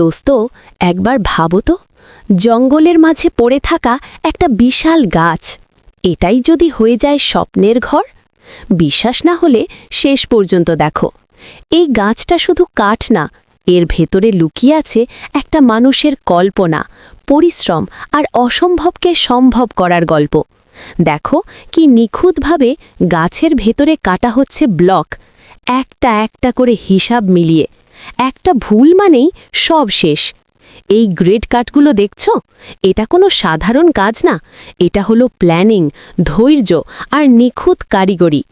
দোস্ত, একবার ভাবো তো। জঙ্গলের মাঝে পড়ে থাকা একটা বিশাল গাছ, এটাই যদি হয়ে যায় স্বপ্নের ঘর? বিশ্বাস না হলে শেষ পর্যন্ত দেখো। এই গাছটা শুধু কাঠ না, এর ভেতরে লুকিয়ে আছে একটা মানুষের কল্পনা, পরিশ্রম আর অসম্ভবকে সম্ভব করার গল্প। দেখো কি নিখুঁতভাবে গাছের ভেতরে কাটা হচ্ছে ব্লক, একটা একটা করে হিসাব মিলিয়ে। একটা ভুল মানেই সব শেষ। এই গ্রেড কাটগুলো দেখছ? এটা কোনো সাধারণ কাজ না। এটা হলো প্ল্যানিং, ধৈর্য আর নিখুঁত কারিগরি।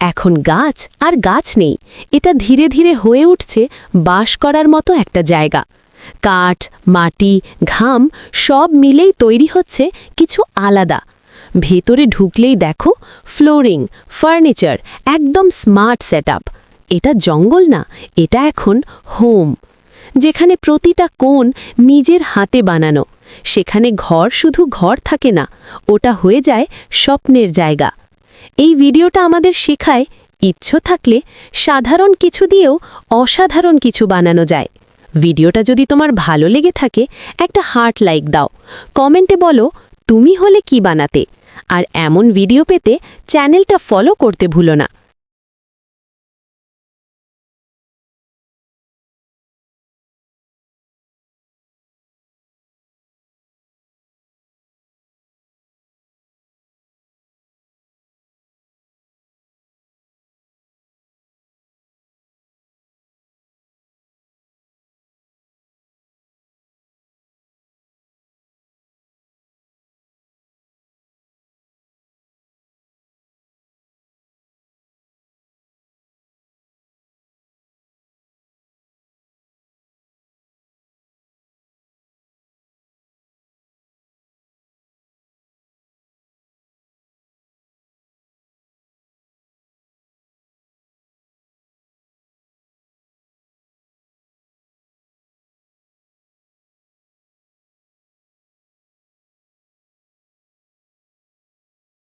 এখন গাছ আর গাছ নেই। এটা ধীরে ধীরে হয়ে উঠছে বাস করার মতো একটা জায়গা। কাঠ, মাটি, ঘাম সব মিলেই তৈরি হচ্ছে কিছু আলাদা। ভেতরে ঢুকলেই দেখো, ফ্লোরিং, ফার্নিচার, একদম স্মার্ট সেটআপ। এটা জঙ্গল না, এটা এখন হোম। যেখানে প্রতিটা কোণ নিজের হাতে বানানো, সেখানে ঘর শুধু ঘর থাকে না, ওটা হয়ে যায় স্বপ্নের জায়গা। এই ভিডিওটা আমাদের শেখায় ইচ্ছ থাকলে সাধারণ কিছু দিয়েও অসাধারণ কিছু বানানো যায়। ভিডিওটা যদি তোমার ভালো লেগে থাকে, একটা হার্ট লাইক দাও, কমেন্টে বলো তুমি হলে কি বানাতে। আর এমন ভিডিও পেতে চ্যানেলটা ফলো করতে ভুলো না।